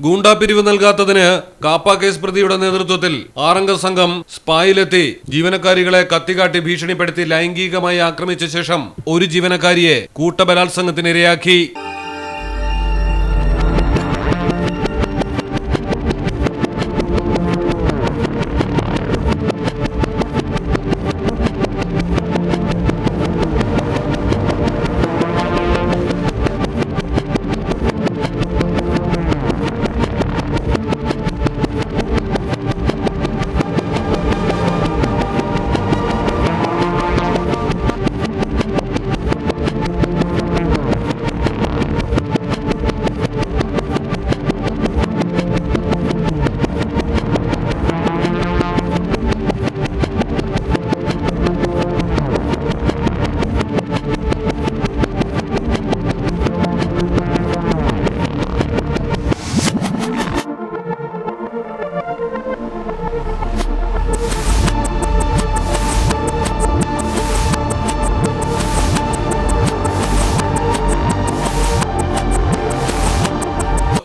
ഗൂണ്ടാപിരിവ് നൽകാത്തതിന് KAAPA case പ്രതിയുടെ നേതൃത്വത്തിൽ ആറംഗ സംഘം സ്പായിലെത്തി. ജീവനക്കാരികളെ കത്തികാട്ടി ഭീഷണിപ്പെടുത്തി ലൈംഗികമായി ആക്രമിച്ച ശേഷം ഒരു ജീവനക്കാരിയെ കൂട്ടബലാത്സംഗത്തിനിരയാക്കി.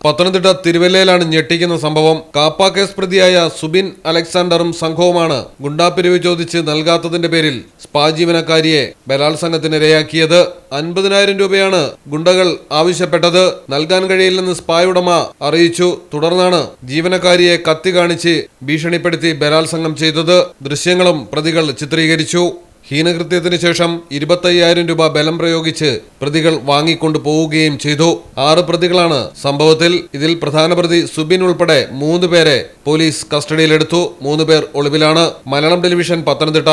പത്തനംതിട്ട തിരുവല്ലയിലാണ് ഞെട്ടിക്കുന്ന സംഭവം. കാപ്പ കേസ് പ്രതിയായ സുബിൻ അലക്സാണ്ടറും സംഘവുമാണ് ഗുണ്ടാപ്പിരിവ് ചോദിച്ച് നൽകാത്തതിന്റെ പേരിൽ സ്പാ ജീവനക്കാരിയെ ബലാത്സംഗത്തിനിരയാക്കിയത്. അൻപതിനായിരം രൂപയാണ് ഗുണ്ടകൾ ആവശ്യപ്പെട്ടത്. നൽകാൻ കഴിയില്ലെന്ന് സ്പായ് ഉടമ അറിയിച്ചു. തുടർന്നാണ് ജീവനക്കാരിയെ കത്തി കാണിച്ച് ഭീഷണിപ്പെടുത്തി ബലാത്സംഗം ചെയ്തത്. ദൃശ്യങ്ങളും പ്രതികൾ ചിത്രീകരിച്ചു. ഹീനകൃത്യത്തിന് ശേഷം ഇരുപത്തയ്യായിരം രൂപ ബലം പ്രയോഗിച്ച് പ്രതികൾ വാങ്ങിക്കൊണ്ടു പോവുകയും ചെയ്തു. ആറ് പ്രതികളാണ് സംഭവത്തിൽ ഇതിൽ പ്രധാന പ്രതി സുബിൻ ഉൾപ്പെടെ മൂന്ന് പേരെ പോലീസ് കസ്റ്റഡിയിലെടുത്തു. മൂന്ന് പേർ ഒളിവിലാണ്. Malayalam television Pathanamthitta.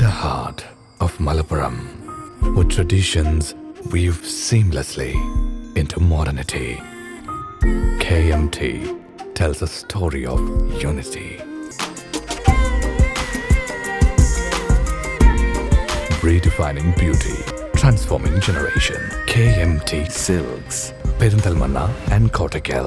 The heart of Malappuram, where traditions weave seamlessly into modernity, KMT tells a story of unity. Redefining beauty, transforming generation. KMT Silks, Perindalmanna and Kottakkal.